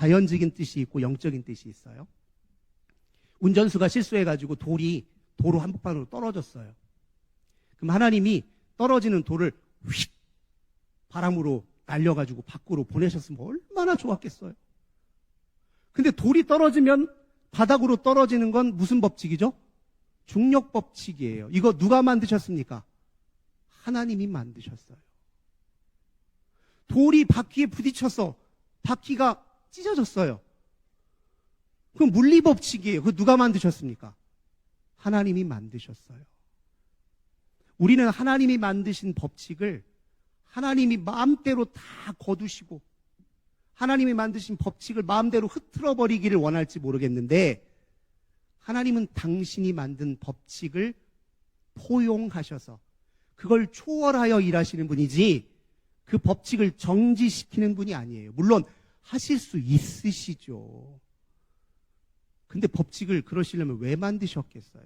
자연적인 뜻이 있고 영적인 뜻이 있어요. 운전수가 실수해가지고 돌이 도로 한복판으로 떨어졌어요. 그럼 하나님이 떨어지는 돌을 휙 바람으로 날려가지고 밖으로 보내셨으면 얼마나 좋았겠어요. 근데 돌이 떨어지면 바닥으로 떨어지는 건 무슨 법칙이죠? 중력 법칙이에요. 이거 누가 만드셨습니까? 하나님이 만드셨어요. 돌이 바퀴에 부딪혀서 바퀴가 찢어졌어요. 그럼 물리 법칙이에요. 그 누가 만드셨습니까? 하나님이 만드셨어요. 우리는 하나님이 만드신 법칙을 하나님이 마음대로 다 거두시고 하나님이 만드신 법칙을 마음대로 흐트러 버리기를 원할지 모르겠는데 하나님은 당신이 만든 법칙을 포용하셔서 그걸 초월하여 일하시는 분이지 그 법칙을 정지시키는 분이 아니에요. 물론 하실 수 있으시죠. 근데 법칙을 그러시려면 왜 만드셨겠어요?